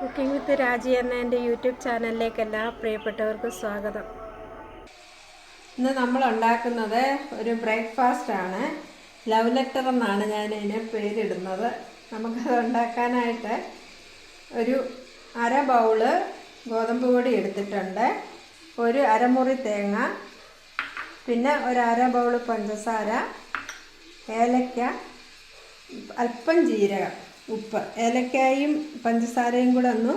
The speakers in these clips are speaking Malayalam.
കുക്കിംഗ് വിത്ത് രാജി എന്ന എന്റെ യൂട്യൂബ് ചാനലിലേക്ക് എല്ലാ പ്രിയപ്പെട്ടവർക്കും സ്വാഗതം. ഇന്ന് നമ്മൾ ഉണ്ടാക്കുന്നത് ഒരു ബ്രേക്ക്ഫാസ്റ്റ് ആണ്. ലവ് ലെറ്റർ എന്നാണ് ഞാൻ അതിന് പേരിടുന്നത്. നമുക്കത് ഉണ്ടാക്കാനായിട്ട് ഒരു അര ബൗൾ ഗോതമ്പ് പൊടി എടുത്തിട്ടുണ്ട്. ഒരു അരമുറി തേങ്ങ. പിന്നെ ഒരു അര ബൗൾ പഞ്ചസാര. ഏലക്ക. അല്പം ജീരകം. ഉപ്പ്. ഏലക്കായും പഞ്ചസാരയും കൂടെ ഒന്ന്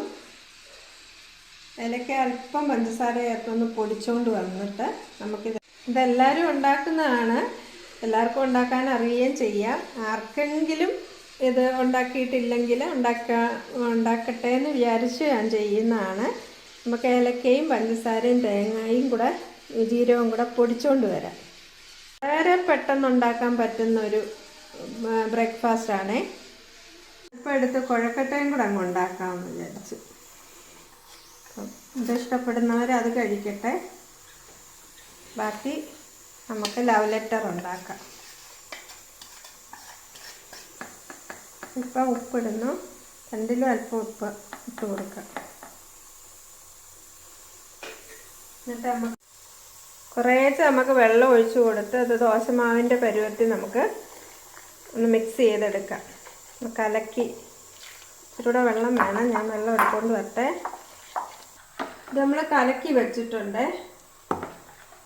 ഏലക്ക അല്പം പഞ്ചസാര ചേർത്തൊന്ന് പൊടിച്ചുകൊണ്ട് വന്നിട്ട് നമുക്കിത് ഇതെല്ലാവരും ഉണ്ടാക്കുന്നതാണ്. എല്ലാവർക്കും ഉണ്ടാക്കാൻ അറിയുകയും ചെയ്യാം. ആർക്കെങ്കിലും ഇത് ഉണ്ടാക്കിയിട്ടില്ലെങ്കിൽ ഉണ്ടാക്ക ഉണ്ടാക്കട്ടെ എന്ന് വിചാരിച്ച് ഞാൻ ചെയ്യുന്നതാണ്. നമുക്ക് ഏലക്കയും പഞ്ചസാരയും തേങ്ങയും കൂടെ ജീരകവും കൂടെ പൊടിച്ചുകൊണ്ട് വരാം. വളരെ പെട്ടെന്ന് ഉണ്ടാക്കാൻ പറ്റുന്ന ഒരു ബ്രേക്ക്ഫാസ്റ്റ് ആണേ ഇപ്പം എടുത്ത് കുഴക്കട്ടയും കൂടെ അങ്ങ് ഉണ്ടാക്കാമെന്ന് വിചാരിച്ചു. അപ്പം ഇഷ്ടപ്പെടുന്നവർ അത് കഴിക്കട്ടെ. ബാക്കി നമുക്ക് ലവ് ലെറ്റർ ഉണ്ടാക്കാം. ഇപ്പം ഉപ്പിടുന്നു. രണ്ടിലും അല്പം ഉപ്പ് ഇട്ട് കൊടുക്കാം. എന്നിട്ട് നമുക്ക് കുറേശ്ശെ നമുക്ക് വെള്ളം ഒഴിച്ചു കൊടുത്ത് അത് ദോശമാവിന്റെ പരുവത്തിൽ നമുക്ക് ഒന്ന് മിക്സ് ചെയ്തെടുക്കാം. കലക്കി ഇച്ചിരൂടെ വെള്ളം വേണം. ഞാൻ വെള്ളം എടുത്തുകൊണ്ട് വരട്ടെ. ഇത് നമ്മൾ കലക്കി വെച്ചിട്ടുണ്ട്.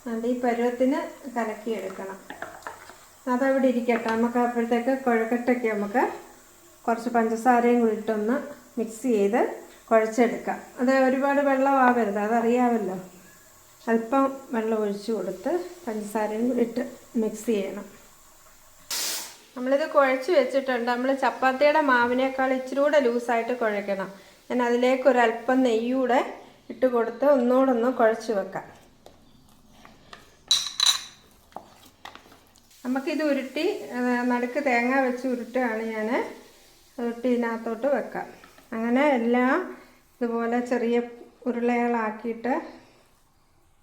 അതുകൊണ്ട് ഈ പരുവത്തിന് കലക്കി എടുക്കണം. അതവിടെ ഇരിക്കട്ടെ. നമുക്ക് അപ്പോഴത്തേക്ക് കുഴക്കട്ടയ്ക്ക് നമുക്ക് കുറച്ച് പഞ്ചസാരയും കൂടി ഇട്ടൊന്ന് മിക്സ് ചെയ്ത് കുഴച്ചെടുക്കാം. അത് ഒരുപാട് വെള്ളമാവരുത് അതറിയാമല്ലോ. അല്പം വെള്ളം ഒഴിച്ച് കൊടുത്ത് പഞ്ചസാരയും കൂടി ഇട്ട് മിക്സ് ചെയ്യണം. നമ്മളിത് കുഴച്ച് വെച്ചിട്ടുണ്ട്. നമ്മൾ ചപ്പാത്തിയുടെ മാവിനേക്കാൾ ഇച്ചിരി കൂടെ ലൂസായിട്ട് കുഴയ്ക്കണം. ഞാൻ അതിലേക്ക് ഒരു അല്പം നെയ്യൂടെ ഇട്ട് കൊടുത്ത് ഒന്നുകൂടെ ഒന്ന് കുഴച്ച് വെക്കാം. നമുക്കിത് ഉരുട്ടി നടുക്ക് തേങ്ങ വെച്ച് ഉരുട്ടുകയാണ് ഞാൻ. ഉരുട്ടി ഇതിനകത്തോട്ട് വെക്കാം. അങ്ങനെ എല്ലാം ഇതുപോലെ ചെറിയ ഉരുളകളാക്കിയിട്ട്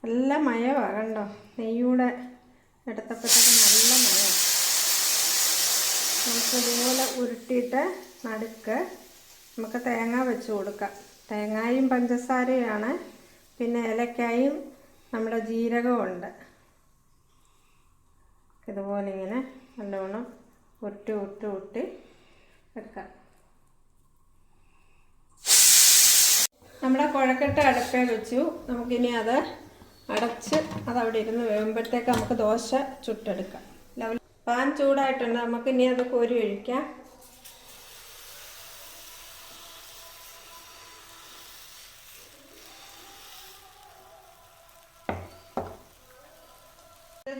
നല്ല മയമാണ് കണ്ടോ? നെയ്യൂടെ എടുത്തപ്പോഴത്തേക്ക് നല്ല മയമാണ് നമുക്ക് ഇതുപോലെ ഉരുട്ടിയിട്ട് നടുക്ക് നമുക്ക് തേങ്ങ വെച്ച് കൊടുക്കാം. തേങ്ങായും പഞ്ചസാരയാണ് പിന്നെ ഏലക്കായും നമ്മുടെ ജീരകമുണ്ട് ഇതുപോലെ ഇങ്ങനെ നല്ലവണ്ണം ഉരുട്ടി ഉരുട്ടി ഉരുട്ടി വെക്കാം. നമ്മുടെ കുഴക്കട്ട അടുപ്പേ വെച്ചു. നമുക്കിനി അത് അടച്ച് അതവിടെ ഇരുന്ന് വേകുമ്പോഴത്തേക്ക് നമുക്ക് ദോശ ചുട്ടെടുക്കാം. പാൻ ചൂടായിട്ടുണ്ട്. നമുക്ക് ഇനി അത് കോരി ഒഴിക്കാം.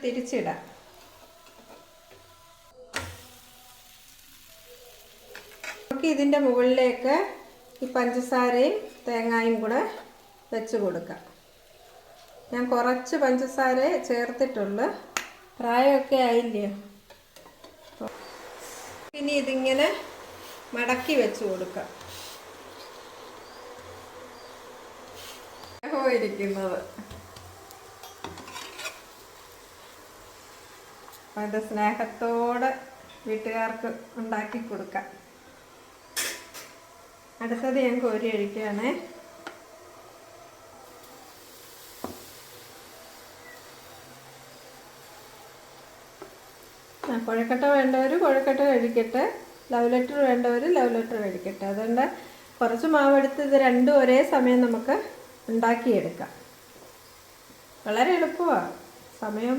തിരിച്ചിടാം. ഇതിന്റെ മുകളിലേക്ക് ഈ പഞ്ചസാരയും തേങ്ങായും കൂടെ വെച്ച് കൊടുക്കാം. ഞാൻ കുറച്ച് പഞ്ചസാര ചേർത്തിട്ടുള്ളൂ. പ്രായമൊക്കെ ആയില്ലയോ ഇനി ഇതിങ്ങനെ മടക്കി വെച്ച് കൊടുക്കാം. ഇരിക്കുന്നത്. അത് സ്നേഹത്തോടെ വീട്ടുകാർക്ക് ഉണ്ടാക്കി കൊടുക്കാം. അടുത്തത് ഞാൻ കോരി ഒഴിക്കുകയാണേ കുഴക്കട്ട വേണ്ടവർ കുഴക്കട്ട കഴിക്കട്ടെ. ലവ് ലെറ്റർ വേണ്ടവർ ലവ് ലെറ്റർ കഴിക്കട്ടെ. അതുകൊണ്ട് കുറച്ച് മാവെടുത്ത് ഇത് രണ്ടും ഒരേ സമയം നമുക്ക് ഉണ്ടാക്കിയെടുക്കാം. വളരെ എളുപ്പമാണ് സമയം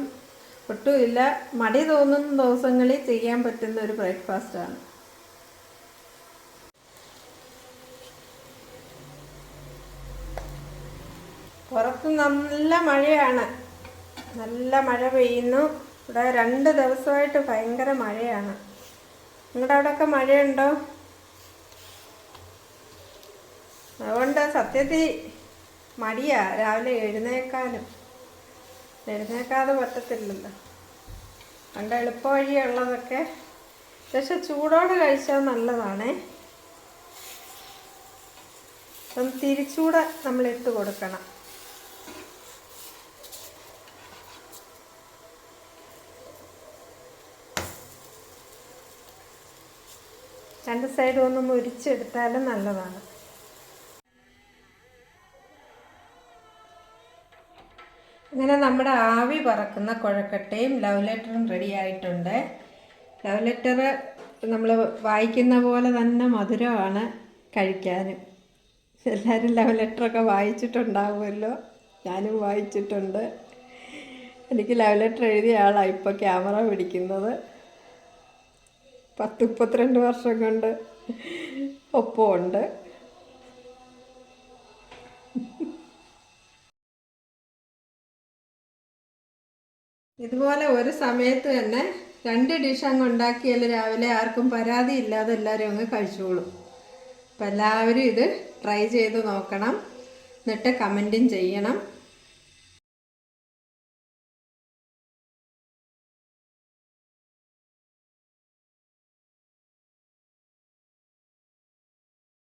ഒട്ടുമില്ല മടി തോന്നുന്ന ദിവസങ്ങളിൽ ചെയ്യാൻ പറ്റുന്ന ഒരു ബ്രേക്ക്ഫാസ്റ്റാണ് പുറത്ത് നല്ല മഴയാണ്. നല്ല മഴ പെയ്യുന്നു. ഇവിടെ രണ്ട് ദിവസമായിട്ട് ഭയങ്കര മഴയാണ്. നിങ്ങളുടെ അവിടെയൊക്കെ മഴയുണ്ടോ? അതുകൊണ്ട് സത്യത്തിൽ മടിയാ. രാവിലെ എഴുന്നേക്കാനും. എഴുന്നേക്കാതെ പറ്റത്തില്ലല്ലോ. പണ്ട് എളുപ്പ വഴിയുള്ളതൊക്കെ പക്ഷെ ചൂടോടെ കഴിച്ചാൽ നല്ലതാണേ. അപ്പം തിരിച്ചൂടെ നമ്മൾ ഇട്ട് കൊടുക്കണം. രണ്ട് സൈഡും ഒന്ന് മുരിച്ചെടുത്താലും നല്ലതാണ്. ഇങ്ങനെ നമ്മുടെ ആവി പറക്കുന്ന കുഴക്കട്ടയും ലവ് ലെറ്ററും റെഡി ആയിട്ടുണ്ട്. ലവ് ലെറ്റർ നമ്മൾ വായിക്കുന്ന പോലെ തന്നെ മധുരമാണ് കഴിക്കാനും. എല്ലാവരും ലവ് ലെറ്ററൊക്കെ വായിച്ചിട്ടുണ്ടാവുമല്ലോ? ഞാനും വായിച്ചിട്ടുണ്ട്. എനിക്ക് ലവ് ലെറ്റർ എഴുതിയ ആളാണ് ഇപ്പോൾ ക്യാമറ പിടിക്കുന്നത്. പത്ത് മുപ്പത്തിരണ്ട് വർഷം കൊണ്ട് ഒപ്പമുണ്ട്. ഇതുപോലെ ഒരു സമയത്ത് തന്നെ രണ്ട് ഡിഷ് അങ്ങ് ഉണ്ടാക്കിയാൽ രാവിലെ ആർക്കും പരാതി ഇല്ലാതെ എല്ലാവരും അങ്ങ് കഴിച്ചോളും. അപ്പം എല്ലാവരും ഇത് ട്രൈ ചെയ്ത് നോക്കണം. എന്നിട്ട് കമന്റും ചെയ്യണം.